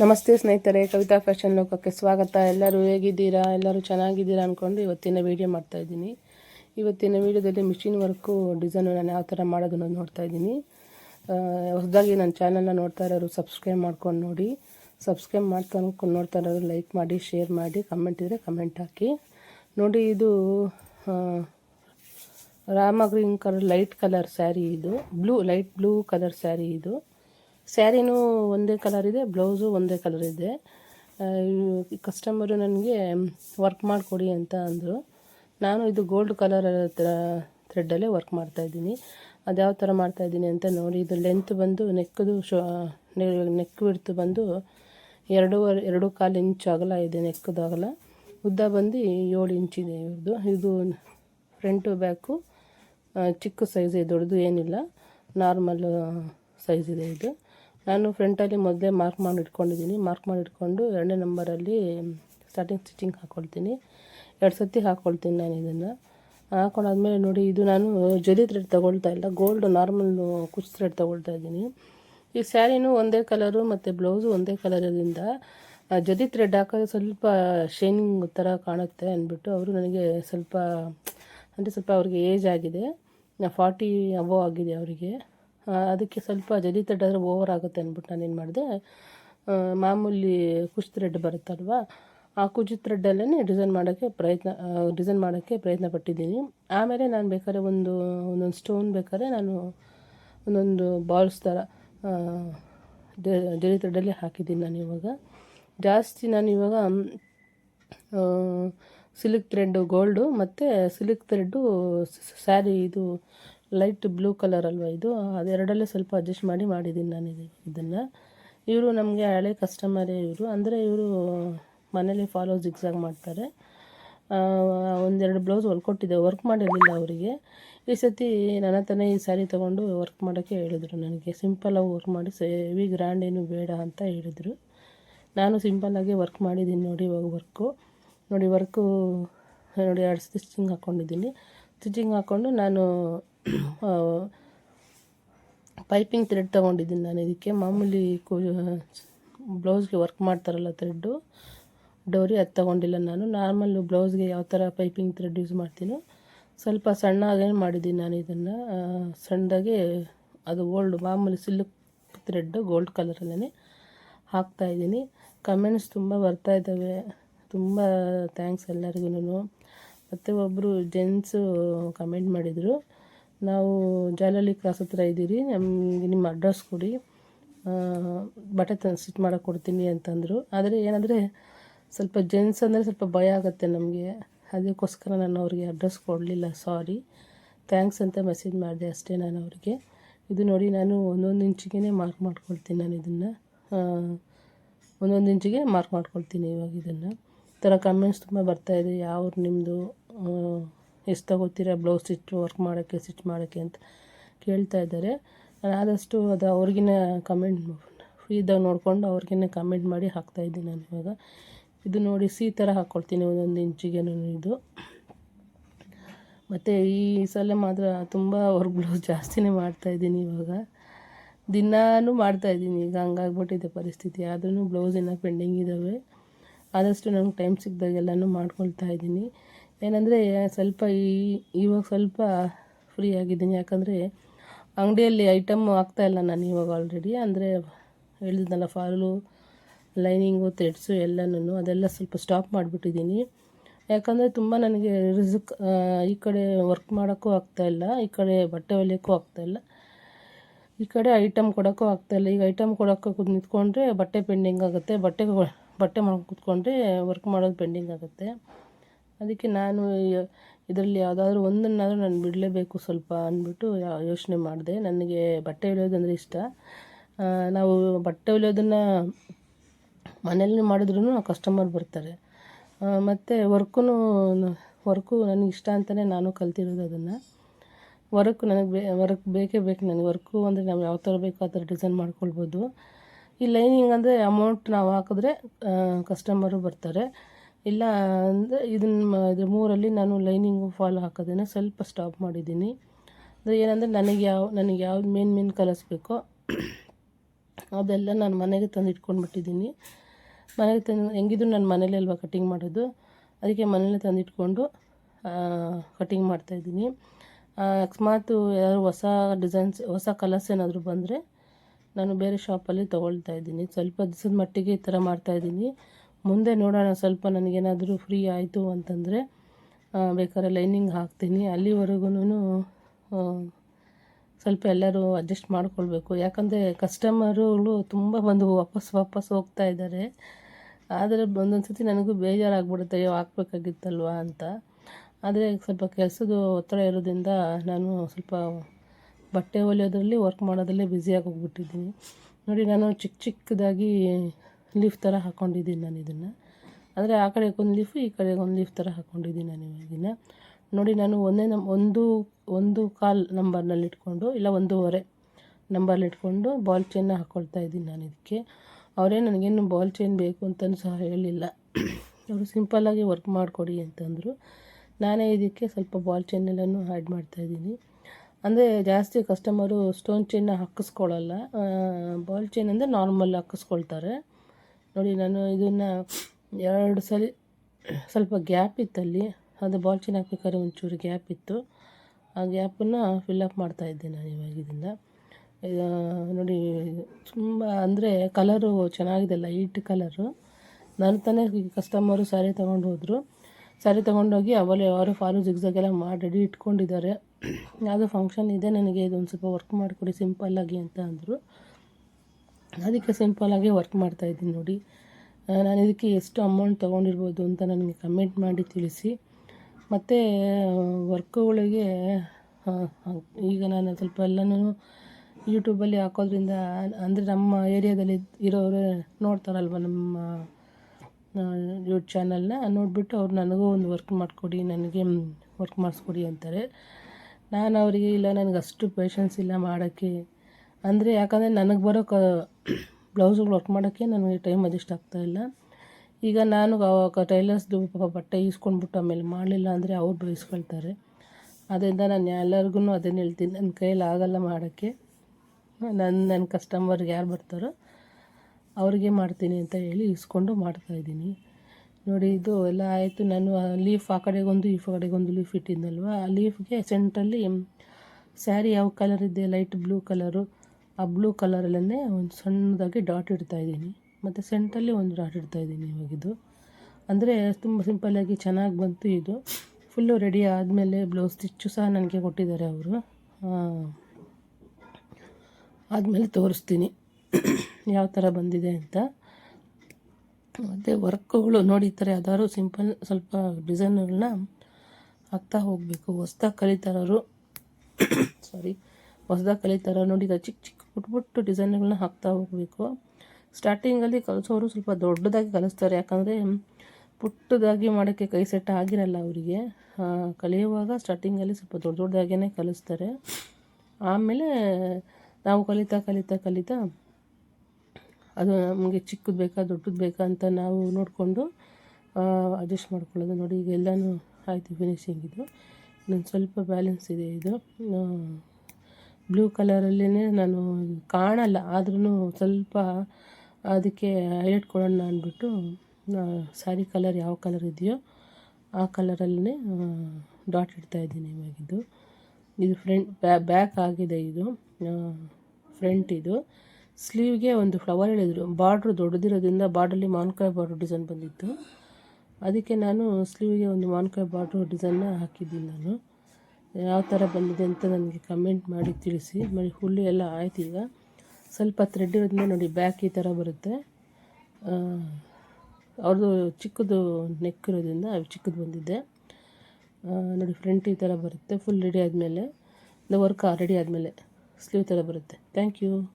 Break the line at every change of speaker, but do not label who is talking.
ನಮಸ್ತೆ ಸ್ನೇಹಿತರೆ, ಕವಿತಾ ಫ್ಯಾಷನ್ ಲೋಕಕ್ಕೆ ಸ್ವಾಗತ. ಎಲ್ಲರೂ ಹೇಗಿದ್ದೀರಾ? ಎಲ್ಲರೂ ಚೆನ್ನಾಗಿದ್ದೀರಾ ಅಂದ್ಕೊಂಡು ಇವತ್ತಿನ ವೀಡಿಯೋ ಮಾಡ್ತಾ ಇದ್ದೀನಿ. ಇವತ್ತಿನ ವೀಡಿಯೋದಲ್ಲಿ ಮಿಷಿನ್ ವರ್ಕು ಡಿಸೈನು ನಾನು ಯಾವ ಥರ ಮಾಡೋದನ್ನು ನೋಡ್ತಾ ಇದ್ದೀನಿ. ಹೊಸದಾಗಿ ನನ್ನ ಚಾನಲ್ನ ನೋಡ್ತಾ ಇರೋರು ಸಬ್ಸ್ಕ್ರೈಬ್ ಮಾಡ್ಕೊಂಡು ನೋಡಿ. ಸಬ್ಸ್ಕ್ರೈಬ್ ಮಾಡ್ಕೊಂಡು ನೋಡ್ತಾ ಇರೋರು ಲೈಕ್ ಮಾಡಿ ಶೇರ್ ಮಾಡಿ ಕಮೆಂಟ್ ಇದ್ದರೆ ಕಮೆಂಟ್ ಹಾಕಿ. ನೋಡಿ, ಇದು Rama green colour light colour saree ಇದು. Blue light blue colour saree ಇದು. ಸ್ಯಾರಿನೂ ಒಂದೇ ಕಲರ್ ಇದೆ, ಬ್ಲೌಸು ಒಂದೇ ಕಲರ್ ಇದೆ. ಕಸ್ಟಮರು ನನಗೆ ವರ್ಕ್ ಮಾಡಿಕೊಡಿ ಅಂತ ಅಂದರು. ನಾನು ಇದು ಗೋಲ್ಡ್ ಕಲರ್ ಥ್ರೆಡ್ಡಲ್ಲೇ ವರ್ಕ್ ಮಾಡ್ತಾಯಿದ್ದೀನಿ ಅದು ಯಾವ ಥರ ಮಾಡ್ತಾಯಿದ್ದೀನಿ ಅಂತ ನೋಡಿ, ಇದು ಲೆಂತ್ ಬಂದು ನೆಕ್ಕದು ಶೋ ನೆಕ್ ಬಿಡ್ತು ಬಂದು ಎರಡೂವರೆ, ಎರಡು ಕಾಲು ಇಂಚು ಅಗಲ ಇದೆ ನೆಕ್ಕದು ಅಗಲ. ಉದ್ದ ಬಂದು ಏಳು ಇಂಚಿದೆ ಇವ್ರದ್ದು ಇದು ಫ್ರಂಟು ಬ್ಯಾಕು ಚಿಕ್ಕ ಸೈಜ್ ಇದೆ ದೊಡ್ಡದು ಏನಿಲ್ಲ. ನಾರ್ಮಲ್ ಸೈಜ್ ಇದೆ ಇದು. ನಾನು ಫ್ರಂಟಲ್ಲಿ ಮೊದಲೇ ಮಾರ್ಕ್ ಮಾಡಿ ಇಟ್ಕೊಂಡಿದ್ದೀನಿ. ಮಾರ್ಕ್ ಮಾಡಿ ಇಟ್ಕೊಂಡು ಎರಡನೇ ನಂಬರಲ್ಲಿ ಸ್ಟಾರ್ಟಿಂಗ್ ಸ್ಟಿಚಿಂಗ್ ಹಾಕ್ಕೊಳ್ತೀನಿ ಎರಡು ಸತಿ ಹಾಕ್ಕೊಳ್ತೀನಿ ನಾನು ಇದನ್ನು. ಹಾಕೊಂಡಾದ್ಮೇಲೆ ನೋಡಿ, ಇದು ನಾನು ಜರಿ ಥ್ರೆಡ್ ತೊಗೊಳ್ತಾ ಇಲ್ಲ. ಗೋಲ್ಡ್ ನಾರ್ಮಲ್ ಕುಚ್ ಥ್ರೆಡ್ ತೊಗೊಳ್ತಾ ಇದ್ದೀನಿ. ಈ ಸ್ಯಾರಿನೂ ಒಂದೇ ಕಲರು ಮತ್ತು ಬ್ಲೌಸು ಒಂದೇ ಕಲರದಿಂದ ಜರಿ ಥ್ರೆಡ್ ಹಾಕೋದು ಸ್ವಲ್ಪ ಶೈನಿಂಗ್ ಥರ ಕಾಣುತ್ತೆ ಅಂದ್ಬಿಟ್ಟು ಅವರು ನನಗೆ ಸ್ವಲ್ಪ, ಅಂದರೆ ಸ್ವಲ್ಪ ಅವ್ರಿಗೆ ಏಜ್ ಆಗಿದೆ. ಫಾರ್ಟಿ ಅಬೋ ಆಗಿದೆ ಅವರಿಗೆ. ಅದಕ್ಕೆ ಸ್ವಲ್ಪ ಜಡಿ ಥ್ರೆಡ್ ಆದರೆ ಓವರ್ ಆಗುತ್ತೆ ಅಂದ್ಬಿಟ್ಟು ನಾನೇನು ಮಾಡಿದೆ ಮಾಮೂಲಿ ಕುಚ್ ಥ್ರೆಡ್ ಬರುತ್ತಲ್ವ, ಆ ಕುಜಿ ಥ್ರೆಡ್ಡಲ್ಲೇ ಡಿಸೈನ್ ಮಾಡೋಕ್ಕೆ ಪ್ರಯತ್ನ ಡಿಸೈನ್ ಮಾಡೋಕ್ಕೆ ಪ್ರಯತ್ನ ಪಟ್ಟಿದ್ದೀನಿ. ಆಮೇಲೆ ನಾನು ಬೇಕಾದ್ರೆ ಒಂದು, ಒಂದೊಂದು ಸ್ಟೋನ್ ಬೇಕಾದ್ರೆ ನಾನು ಒಂದೊಂದು ಬಾಲ್ಸ್ ಥರ ಜರಿ ಥ್ರೆಡ್ಡಲ್ಲೇ ಹಾಕಿದ್ದೀನಿ ನಾನು ಇವಾಗ. ಜಾಸ್ತಿ ನಾನು ಇವಾಗ ಸಿಲ್ಕ್ ಥ್ರೆಡ್ಡು ಗೋಲ್ಡು ಮತ್ತು ಸಿಲ್ಕ್ ಥ್ರೆಡ್ಡು ಸ್ಯಾರಿ ಇದು ಲೈಟ್ ಬ್ಲೂ ಕಲರ್ ಅಲ್ವಾ ಇದು? ಅದೆರಡಲ್ಲೇ ಸ್ವಲ್ಪ ಅಡ್ಜಸ್ಟ್ ಮಾಡಿ ಮಾಡಿದ್ದೀನಿ ನಾನು ಇದು, ಇದನ್ನು. ಇವರು ನಮಗೆ ಹಳೆ ಕಸ್ಟಮರೇ ಇವರು. ಅಂದರೆ ಇವರು ಮನೇಲಿ ಫಾಲೋ ಜಿಗ್ಸಾಗ್ ಮಾಡ್ತಾರೆ. ಒಂದೆರಡು ಬ್ಲೌಸ್ ಹೊಲ್ಕೊಟ್ಟಿದ್ದೆ ವರ್ಕ್ ಮಾಡಿರಲಿಲ್ಲ ಅವರಿಗೆ. ಈ ಸತಿ ನನ್ನ ಹತ್ರನೇ ಈ ಸ್ಯಾರಿ ತೊಗೊಂಡು ವರ್ಕ್ ಮಾಡೋಕ್ಕೆ ಹೇಳಿದರು ನನಗೆ. ಸಿಂಪಲಾಗಿ ವರ್ಕ್ ಮಾಡಿ ಸೇವಿ ಗ್ರ್ಯಾಂಡ್ ಏನು ಬೇಡ ಅಂತ ಹೇಳಿದರು. ನಾನು ಸಿಂಪಲ್ಲಾಗಿ ವರ್ಕ್ ಮಾಡಿದ್ದೀನಿ ನೋಡಿ ಇವಾಗ ವರ್ಕು. ನೋಡಿ ವರ್ಕು ನೋಡಿ ಎರಡು ಸ್ಟಿಚಿಂಗ್ ಹಾಕ್ಕೊಂಡಿದ್ದೀನಿ ಸ್ಟಿಚಿಂಗ್ ಹಾಕ್ಕೊಂಡು ನಾನು ಪೈಪಿಂಗ್ ಥ್ರೆಡ್ ತೊಗೊಂಡಿದ್ದೀನಿ ನಾನು ಇದಕ್ಕೆ. ಮಾಮೂಲಿ ಕೂ ಬ್ಲೌಸ್ಗೆ ವರ್ಕ್ ಮಾಡ್ತಾರಲ್ಲ ಥ್ರೆಡ್ಡು ಡೋರಿ ಅದು ತೊಗೊಂಡಿಲ್ಲ ನಾನು. ನಾರ್ಮಲ್ ಬ್ಲೌಸ್ಗೆ ಯಾವ ಥರ ಪೈಪಿಂಗ್ ಥ್ರೆಡ್ ಯೂಸ್ ಮಾಡ್ತೀನೋ, ಸ್ವಲ್ಪ ಸಣ್ಣಾಗೇ ಮಾಡಿದ್ದೀನಿ ನಾನು ಇದನ್ನು. ಸಣ್ಣದಾಗೆ ಅದು ಗೋಲ್ಡ್ ಮಾಮೂಲಿ ಸಿಲ್ಕ್ ಥ್ರೆಡ್ ಗೋಲ್ಡ್ ಕಲರಲ್ಲೇ ಹಾಕ್ತಾಯಿದ್ದೀನಿ ಕಮೆಂಟ್ಸ್ ತುಂಬ ಬರ್ತಾ ಇದ್ದಾವೆ. ತುಂಬ ಥ್ಯಾಂಕ್ಸ್ ಎಲ್ಲರಿಗೂ ಮತ್ತು ಒಬ್ಬರು ಜೆಂಟ್ಸು ಕಮೆಂಟ್ ಮಾಡಿದರು. ನಾವು ಜಾಲಹಳ್ಳಿ ಕ್ರಾಸ್ ಹತ್ರ ಇದ್ದೀರಿ, ನಮಗೆ ನಿಮ್ಮ ಅಡ್ರೆಸ್ ಕೊಡಿ. ಬಟ್ಟೆ ತಂದು ಸ್ಟಿಚ್ ಮಾಡೋಕೆ ಕೊಡ್ತೀನಿ ಅಂತಂದರು. ಆದರೆ ಏನಂದರೆ ಸ್ವಲ್ಪ ಜೆಂಟ್ಸ್ ಅಂದರೆ ಸ್ವಲ್ಪ ಭಯ ಆಗುತ್ತೆ ನಮಗೆ. ಅದಕ್ಕೋಸ್ಕರ ನಾನು ಅವ್ರಿಗೆ ಅಡ್ರೆಸ್ ಕೊಡಲಿಲ್ಲ ಸಾರಿ ಥ್ಯಾಂಕ್ಸ್ ಅಂತ ಮೆಸೇಜ್ ಮಾಡಿದೆ ಅಷ್ಟೇ ನಾನು ಅವ್ರಿಗೆ. ಇದು ನೋಡಿ ನಾನು ಒಂದೊಂದು ಇಂಚಿಗೆ ಮಾರ್ಕ್ ಮಾಡ್ಕೊಳ್ತೀನಿ ನಾನು ಇದನ್ನು. ಒಂದೊಂದು ಇಂಚಿಗೆ ಮಾರ್ಕ್ ಮಾಡ್ಕೊಳ್ತೀನಿ ಇವಾಗ ಇದನ್ನು. ಥರ ಕಮೆಂಟ್ಸ್ ತುಂಬ ಬರ್ತಾಯಿದೆ ಯಾವ್ರು ನಿಮ್ಮದು ಎಷ್ಟು ತಗೋತೀರಾ? ಬ್ಲೌಸ್ ಸ್ಟಿಚ್ ವರ್ಕ್ ಮಾಡೋಕ್ಕೆ ಸ್ಟಿಚ್ ಮಾಡೋಕ್ಕೆ ಅಂತ ಕೇಳ್ತಾ ಇದ್ದಾರೆ. ನಾನು ಆದಷ್ಟು ಅದು ಅವ್ರಿಗಿನ ಕಮೆಂಟ್ ಫ್ರೀ ಇದ್ದಾಗ ನೋಡಿಕೊಂಡು ಅವ್ರಿಗೇನೆ ಕಮೆಂಟ್ ಮಾಡಿ ಹಾಕ್ತಾಯಿದ್ದೀನಿ ನಾನು ಇವಾಗ. ಇದು ನೋಡಿ, ಸಿ ಥರ ಹಾಕ್ಕೊಳ್ತೀನಿ ಒಂದೊಂದು ಇಂಚಿಗೆ ಇದು. ಮತ್ತು ಈ ಸಲ ಮಾತ್ರ ತುಂಬ ವರ್ಕ್ ಬ್ಲೌಸ್ ಜಾಸ್ತಿನೇ ಮಾಡ್ತಾಯಿದ್ದೀನಿ ಇವಾಗ. ದಿನಾನು ಮಾಡ್ತಾಯಿದ್ದೀನಿ ಈಗ ಹಂಗಾಗ್ಬಿಟ್ಟಿದೆ ಪರಿಸ್ಥಿತಿ. ಆದ್ರೂ ಬ್ಲೌಸ್ ಇನ್ನೂ ಪೆಂಡಿಂಗ್ ಇದ್ದಾವೆ ಆದಷ್ಟು ನನಗೆ ಟೈಮ್ ಸಿಕ್ಕಿದಾಗೆಲ್ಲನೂ ಮಾಡ್ಕೊಳ್ತಾ ಇದ್ದೀನಿ. ಏನಂದರೆ ಸ್ವಲ್ಪ ಈ, ಇವಾಗ ಸ್ವಲ್ಪ ಫ್ರೀ ಆಗಿದ್ದೀನಿ. ಯಾಕಂದರೆ ಅಂಗಡಿಯಲ್ಲಿ ಐಟಮ್ ಆಗ್ತಾಯಿಲ್ಲ ನಾನು ಇವಾಗ ಆಲ್ರೆಡಿ ಅಂದರೆ ಹೇಳಿದ್ನಲ್ಲ ಫಾಲು ಲೈನಿಂಗು ಥ್ರೆಡ್ಸು ಎಲ್ಲನೂ ಅದೆಲ್ಲ ಸ್ವಲ್ಪ ಸ್ಟಾಪ್ ಮಾಡಿಬಿಟ್ಟಿದ್ದೀನಿ. ಯಾಕಂದರೆ ತುಂಬ ನನಗೆ ರಿಸ್ಕ್ ಈ ಕಡೆ ವರ್ಕ್ ಮಾಡೋಕ್ಕೂ ಆಗ್ತಾಯಿಲ್ಲ ಈ ಕಡೆ ಬಟ್ಟೆ ಹೊಲಿಯೋಕ್ಕೂ ಆಗ್ತಾಯಿಲ್ಲ ಈ ಕಡೆ ಐಟಮ್ ಕೊಡೋಕ್ಕೂ ಆಗ್ತಾಯಿಲ್ಲ ಈಗ ಐಟಮ್ ಕೊಡೋಕ್ಕೆ ನಿಂತ್ಕೊಂಡ್ರೆ ಬಟ್ಟೆ ಪೆಂಡಿಂಗ್ ಆಗುತ್ತೆ. ಬಟ್ಟೆ ಬಟ್ಟೆ ಮಾಡ್ಕೊಂಡು ಕೂತ್ಕೊಂಡ್ರೆ ವರ್ಕ್ ಮಾಡೋದು ಪೆಂಡಿಂಗ್ ಆಗುತ್ತೆ. ಅದಕ್ಕೆ ನಾನು ಇದರಲ್ಲಿ ಯಾವುದಾದ್ರೂ ಒಂದನ್ನಾದರೂ ನಾನು ಬಿಡಲೇಬೇಕು ಸ್ವಲ್ಪ ಅಂದ್ಬಿಟ್ಟು ಯೋಚನೆ ಮಾಡಿದೆ. ನನಗೆ ಬಟ್ಟೆ ಹೊಲಿಯೋದಂದರೆ ಇಷ್ಟ. ನಾವು ಬಟ್ಟೆ ಹೊಲಿಯೋದನ್ನು ಮನೇಲಿ ಮಾಡಿದ್ರೂ ಕಸ್ಟಮರ್ ಬರ್ತಾರೆ. ಮತ್ತು ವರ್ಕೂ ವರ್ಕು ನನಗೆ ಇಷ್ಟ ಅಂತಲೇ ನಾನು ಕಲ್ತಿರೋದು ಅದನ್ನು. ವರ್ಕ್ ನನಗೆ ಬೇ, ವರ್ಕ್ ಬೇಕೇ ಬೇಕು ನನಗೆ. ವರ್ಕು ಅಂದರೆ ನಾವು ಯಾವ ಥರ ಬೇಕೋ ಆ ಥರ ಡಿಸೈನ್ ಮಾಡ್ಕೊಳ್ಬೋದು. ಈ ಲೈನಿಂಗ್ ಅಂದರೆ ಅಮೌಂಟ್ ನಾವು ಹಾಕಿದ್ರೆ ಕಸ್ಟಮರು ಬರ್ತಾರೆ. ಇಲ್ಲ, ಅಂದರೆ ಇದನ್ನು ಇದು ಮೂರಲ್ಲಿ ನಾನು ಲೈನಿಂಗು ಫಾಲ್ ಹಾಕೋದನ್ನು ಸ್ವಲ್ಪ ಸ್ಟಾಪ್ ಮಾಡಿದ್ದೀನಿ. ಅಂದರೆ ಏನಂದರೆ ನನಗೆ ಯಾವ, ನನಗೆ ಯಾವ್ದು ಮೇನ್ ಮೇನ್ ಕಲರ್ಸ್ ಬೇಕೋ ಅದೆಲ್ಲ ನಾನು ಮನೆಗೆ ತಂದು ಇಟ್ಕೊಂಡ್ಬಿಟ್ಟಿದ್ದೀನಿ ಮನೆಗೆ ತಂದು, ಹೆಂಗಿದ್ರು ನಾನು ಮನೇಲೇ ಅಲ್ವಾ ಕಟಿಂಗ್ ಮಾಡೋದು, ಅದಕ್ಕೆ ಮನೇಲೇ ತಂದಿಟ್ಕೊಂಡು ಕಟಿಂಗ್ ಮಾಡ್ತಾಯಿದ್ದೀನಿ ಅಕಸ್ಮಾತ್ ಯಾರು ಹೊಸ ಡಿಸೈನ್ಸ್, ಹೊಸ ಕಲರ್ಸ್ ಏನಾದರೂ ಬಂದರೆ ನಾನು ಬೇರೆ ಶಾಪಲ್ಲಿ ತೊಗೊಳ್ತಾ ಇದ್ದೀನಿ. ಸ್ವಲ್ಪ ದಿವಸದ ಮಟ್ಟಿಗೆ ಈ ಥರ ಮಾಡ್ತಾಯಿದ್ದೀನಿ ಮುಂದೆ ನೋಡೋಣ, ಸ್ವಲ್ಪ ನನಗೇನಾದರೂ ಫ್ರೀ ಆಯಿತು ಅಂತಂದರೆ ಬೇಕಾದ್ರೆ ಲೈನಿಂಗ್ ಹಾಕ್ತೀನಿ. ಅಲ್ಲಿವರೆಗೂ ಸ್ವಲ್ಪ ಎಲ್ಲರೂ ಅಡ್ಜಸ್ಟ್ ಮಾಡ್ಕೊಳ್ಬೇಕು. ಯಾಕಂದರೆ ಕಸ್ಟಮರುಗಳು ತುಂಬ ಬಂದು ವಾಪಸ್ ವಾಪಸ್ ಹೋಗ್ತಾ ಇದ್ದಾರೆ. ಆದರೆ ಒಂದೊಂದು ಸತಿ ನನಗೂ ಬೇಜಾರಾಗ್ಬಿಡುತ್ತೆ, ಅಯ್ಯೋ, ಹಾಕ್ಬೇಕಾಗಿತ್ತಲ್ವಾ ಅಂತ. ಆದರೆ ಸ್ವಲ್ಪ ಕೆಲಸದ ಒತ್ತಡ ಇರೋದ್ರಿಂದ ನಾನು ಸ್ವಲ್ಪ ಬಟ್ಟೆ ಹೊಲಿಯೋದ್ರಲ್ಲಿ ವರ್ಕ್ ಮಾಡೋದಲ್ಲೇ ಬ್ಯುಸಿಯಾಗಿ ಹೋಗ್ಬಿಟ್ಟಿದ್ದೀನಿ. ನೋಡಿ, ನಾನು ಚಿಕ್ಕ ಚಿಕ್ಕದಾಗಿ ಲೀಫ್ ಥರ ಹಾಕ್ಕೊಂಡಿದ್ದೀನಿ ನಾನು ಇದನ್ನು. ಅಂದರೆ ಆ ಕಡೆಗೊಂದು ಲೀಫು ಈ ಕಡೆಗೊಂದು ಲೀಫ್ ಥರ ಹಾಕ್ಕೊಂಡಿದ್ದೀನಿ ನಾನು ಇವಾಗಿನ ನೋಡಿ, ನಾನು ಒಂದೇ ನಮ್ಮ ಒಂದು ಒಂದು ಕಾಲ್ ನಂಬರ್ನಲ್ಲಿ ಇಟ್ಕೊಂಡು, ಇಲ್ಲ ಒಂದೂವರೆ ನಂಬರ್ಲಿಟ್ಕೊಂಡು ಬಾಲ್ ಚೈನ್ನ ಹಾಕ್ಕೊಳ್ತಾ ಇದ್ದೀನಿ ನಾನು ಇದಕ್ಕೆ. ಅವರೇ ನನಗೇನು ಬಾಲ್ ಚೈನ್ ಬೇಕು ಅಂತಲೂ ಸಹ ಹೇಳಿಲ್ಲ. ಅವರು ಸಿಂಪಲ್ಲಾಗಿ ವರ್ಕ್ ಮಾಡಿಕೊಡಿ ಅಂತಂದರು. ನಾನೇ ಇದಕ್ಕೆ ಸ್ವಲ್ಪ ಬಾಲ್ ಚೈನೆಲ್ಲನೂ ಆ್ಯಡ್ ಮಾಡ್ತಾಯಿದ್ದೀನಿ ಅಂದರೆ ಜಾಸ್ತಿ ಕಸ್ಟಮರು ಸ್ಟೋನ್ ಚೈನ್ನ ಹಾಕಿಸ್ಕೊಳ್ಳಲ್ಲ ಬಾಲ್ ಚೈನ್ ಅಂದರೆ ನಾರ್ಮಲ್ ಹಾಕಿಸ್ಕೊಳ್ತಾರೆ. ನೋಡಿ, ನಾನು ಇದನ್ನು ಎರಡು ಸಲ ಸ್ವಲ್ಪ ಗ್ಯಾಪ್ ಇತ್ತಲ್ಲಿ, ಅದು ಬಾಲ್ ಚೈನ್ ಹಾಕ್ಬೇಕಾದ್ರೆ ಒಂಚೂರು ಗ್ಯಾಪ್ ಇತ್ತು. ಆ ಗ್ಯಾಪನ್ನು ಫಿಲ್ಲಪ್ ಮಾಡ್ತಾಯಿದ್ದೆ ನಾನು ಇವಾಗ ಇದನ್ನು ನೋಡಿ, ತುಂಬ ಅಂದರೆ ಕಲರು ಚೆನ್ನಾಗಿದೆ ಲೈಟ್ ಕಲರು ನಾನು ತಾನೇ ಕಸ್ಟಮರು ಸ್ಯಾರಿ ತೊಗೊಂಡು ಹೋದರು. ಸ್ಯಾರಿ ತೊಗೊಂಡೋಗಿ ಅವಲೇ ಅವರು ಫಾಲು ಜಿಗ್ಸಾಗೆಲ್ಲ ಮಾಡಿ ರೆಡಿ ಇಟ್ಕೊಂಡಿದ್ದಾರೆ. ಯಾವುದೋ ಫಂಕ್ಷನ್ ಇದೆ ನನಗೆ, ಇದೊಂದು ಸ್ವಲ್ಪ ವರ್ಕ್ ಮಾಡಿಕೊಡಿ ಸಿಂಪಲ್ಲಾಗಿ ಅಂತ ಅಂದರು. ಅದಕ್ಕೆ ಸಿಂಪಲ್ಲಾಗಿ ವರ್ಕ್ ಮಾಡ್ತಾಯಿದ್ದೀನಿ ನೋಡಿ. ನಾನು ಇದಕ್ಕೆ ಎಷ್ಟು ಅಮೌಂಟ್ ತೊಗೊಂಡಿರ್ಬೋದು ಅಂತ ನನಗೆ ಕಮೆಂಟ್ ಮಾಡಿ ತಿಳಿಸಿ. ಮತ್ತು ವರ್ಕುಗಳಿಗೆ ಈಗ ನಾನು ಸ್ವಲ್ಪ ಎಲ್ಲನೂ ಯೂಟ್ಯೂಬಲ್ಲಿ ಹಾಕೋದ್ರಿಂದ, ಅಂದರೆ ನಮ್ಮ ಏರಿಯಾದಲ್ಲಿ ಇರೋರು ನೋಡ್ತಾರಲ್ವ ನಮ್ಮ ಯೂಟ್ಯೂಬ್ ಚಾನಲ್ನ ನೋಡಿಬಿಟ್ಟು ಅವ್ರು ನನಗೂ ಒಂದು ವರ್ಕ್ ಮಾಡಿಕೊಡಿ, ನನಗೆ ವರ್ಕ್ ಮಾಡಿಸ್ಕೊಡಿ ಅಂತಾರೆ. ನಾನು ಅವರಿಗೆ, ಇಲ್ಲ, ನನಗೆ ಅಷ್ಟು ಪೇಷನ್ಸ್ ಇಲ್ಲ ಮಾಡೋಕ್ಕೆ ಅಂದರೆ ಯಾಕಂದರೆ ನನಗೆ ಬರೋ ಕ ಬ್ಲೌಸ್ಗಳು ವರ್ಕ್ ಮಾಡೋಕ್ಕೆ ನನಗೆ ಟೈಮ್ ಅಡ್ಜಸ್ಟ್ ಇಲ್ಲ. ಈಗ ನಾನು ಟೈಲರ್ಸ್ದು ಬಟ್ಟೆ ಈಸ್ಕೊಂಡ್ಬಿಟ್ಟು ಆಮೇಲೆ ಮಾಡಲಿಲ್ಲ ಅಂದರೆ ಅವ್ರು ಬೈಸ್ಕೊಳ್ತಾರೆ. ಅದರಿಂದ ನಾನು ಎಲ್ಲರಿಗೂ ಅದನ್ನು ಹೇಳ್ತೀನಿ ನನ್ನ ಕೈಯಲ್ಲಿ ಆಗೋಲ್ಲ ಮಾಡೋಕ್ಕೆ. ನನ್ನ ನನ್ನ ಕಸ್ಟಮರ್ಗೆ ಯಾರು ಬರ್ತಾರೋ ಅವ್ರಿಗೆ ಮಾಡ್ತೀನಿ ಅಂತ ಹೇಳಿ ಇಸ್ಕೊಂಡು ಮಾಡ್ತಾಯಿದ್ದೀನಿ ನೋಡಿ ಇದು ಎಲ್ಲ ಆಯಿತು. ನಾನು ಲೀಫ್ ಆ ಕಡೆಗೊಂದು ಈ ಕಡೆಗೊಂದು ಲೀಫ್ ಇಟ್ಟಿದ್ದಲ್ವ ಆ ಲೀಫ್ಗೆ ಸೆಂಟ್ರಲ್ಲಿ ಸ್ಯಾರಿ ಯಾವ ಕಲರ್ ಇದೆ? ಲೈಟ್ ಬ್ಲೂ ಕಲರು ಆ ಬ್ಲೂ ಕಲರಲ್ಲೇ ಒಂದು ಸಣ್ಣದಾಗಿ ಡಾಟ್ ಇಡ್ತಾ ಇದ್ದೀನಿ. ಮತ್ತು ಸೆಂಟಲ್ಲಿ ಒಂದು ಡಾಟ್ ಇಡ್ತಾ ಇದ್ದೀನಿ ಇವಾಗಿದು ಅಂದರೆ ತುಂಬ ಸಿಂಪಲ್ಲಾಗಿ ಚೆನ್ನಾಗಿ ಬಂತು ಇದು. ಫುಲ್ಲು ರೆಡಿ ಆದಮೇಲೆ ಬ್ಲೌಸ್ ಸ್ಟಿಚ್ಚು ಸಹ ನನಗೆ ಕೊಟ್ಟಿದ್ದಾರೆ ಅವರು. ಆದಮೇಲೆ ತೋರಿಸ್ತೀನಿ ಯಾವ ಥರ ಬಂದಿದೆ ಅಂತ. ಮತ್ತು ವರ್ಕ್ಗಳು ನೋಡಿ ಈ ಥರ ಯಾವ್ದಾದ್ರು ಸಿಂಪಲ್ ಸ್ವಲ್ಪ ಡಿಸೈನ್ಗಳನ್ನ ಹಾಕ್ತಾ ಹೋಗಬೇಕು. ಹೊಸ್ದಾಗಿ ಕಲಿತಾರೋರು ಸಾರಿ ಹೊಸ್ದಾಗಿ ಕಲಿತಾರ ನೋಡಿ ಚಿಕ್ಕ ಚಿಕ್ಕ ಪುಟ್ಟ ಡಿಸೈನ್ಗಳನ್ನ ಹಾಕ್ತಾ ಹೋಗಬೇಕು. ಸ್ಟಾರ್ಟಿಂಗಲ್ಲಿ ಕಲಿಸೋರು ಸ್ವಲ್ಪ ದೊಡ್ಡದಾಗಿ ಕಲಿಸ್ತಾರೆ. ಯಾಕಂದರೆ ಪುಟ್ಟದಾಗಿ ಮಾಡೋಕ್ಕೆ ಕೈ ಸೆಟ್ ಆಗಿರಲ್ಲ ಅವರಿಗೆ. ಕಲಿಯುವಾಗ ಸ್ಟಾರ್ಟಿಂಗಲ್ಲಿ ಸ್ವಲ್ಪ ದೊಡ್ಡ ದೊಡ್ಡದಾಗೇ ಕಲಿಸ್ತಾರೆ. ಆಮೇಲೆ ನಾವು ಕಲಿತಾ ಕಲಿತಾ ಕಲಿತಾ ಅದು ನಮಗೆ ಚಿಕ್ಕದು ಬೇಕಾ ದೊಡ್ಡದು ಬೇಕಾ ಅಂತ ನಾವು ನೋಡಿಕೊಂಡು ಅಡ್ಜಸ್ಟ್ ಮಾಡ್ಕೊಳ್ಳೋದು. ನೋಡಿ, ಈಗ ಎಲ್ಲನೂ ಆಯಿತು ಫಿನಿಶಿಂಗ್ ಇದು. ಇನ್ನೊಂದು ಸ್ವಲ್ಪ ಬ್ಯಾಲೆನ್ಸ್ ಇದೆ ಇದು. ಬ್ಲೂ ಕಲರಲ್ಲೇ ನಾನು ಕಾಣಲ್ಲ ಆದ್ರೂ ಸ್ವಲ್ಪ ಅದಕ್ಕೆ ಹೈಲೈಟ್ ಕೊಡೋಣ ಅಂದ್ಬಿಟ್ಟು ಸ್ಯಾರಿ ಕಲರ್ ಯಾವ ಕಲರ್ ಇದೆಯೋ ಆ ಕಲರಲ್ಲೇ ಡಾಟ್ ಇಡ್ತಾಯಿದ್ದೀನಿ ಇವಾಗಿದ್ದು. ಇದು ಫ್ರಂಟ್ ಬ್ಯಾಕ್ ಆಗಿದೆ ಇದು ಫ್ರಂಟ್ ಇದು. ಸ್ಲೀವ್ಗೆ ಒಂದು ಫ್ಲವರ್ ಹೇಳಿದರು ಬಾರ್ಡ್ರು ದೊಡ್ಡದಿರೋದ್ರಿಂದ ಬಾರ್ಡ್ರಲ್ಲಿ ಮಾನ್ಕಾಯ್ ಬಾರ್ಡ್ರ್ ಡಿಸೈನ್ ಬಂದಿತ್ತು. ಅದಕ್ಕೆ ನಾನು ಸ್ಲೀವ್ಗೆ ಒಂದು ಮಾನ್ಕಾಯ್ ಬಾರ್ಡ್ರು ಡಿಸೈನ್ನ ಹಾಕಿದ್ದೀನಿ ನಾನು. ಯಾವ ಥರ ಬಂದಿದೆ ಅಂತ ನನಗೆ ಕಮೆಂಟ್ ಮಾಡಿ ತಿಳಿಸಿ. ಮಾಡಿ ಹುಲ್ಲು ಎಲ್ಲ ಆಯ್ತು ಈಗ. ಸ್ವಲ್ಪ ಥ್ರೆಡ್ ಇರೋದ್ರಿಂದ ನೋಡಿ ಬ್ಯಾಕ್ ಈ ಥರ ಬರುತ್ತೆ. ಅವ್ರದ್ದು ಚಿಕ್ಕದು ನೆಕ್ ಇರೋದ್ರಿಂದ ಚಿಕ್ಕದು ಬಂದಿದೆ. ನೋಡಿ ಫ್ರಂಟ್ ಈ ಥರ ಬರುತ್ತೆ. ಫುಲ್ ರೆಡಿ ಆದಮೇಲೆ. ವರ್ಕ್ ರೆಡಿ ಆದಮೇಲೆ. ಸ್ಲೀವ್ ಥರ ಬರುತ್ತೆ. Thank you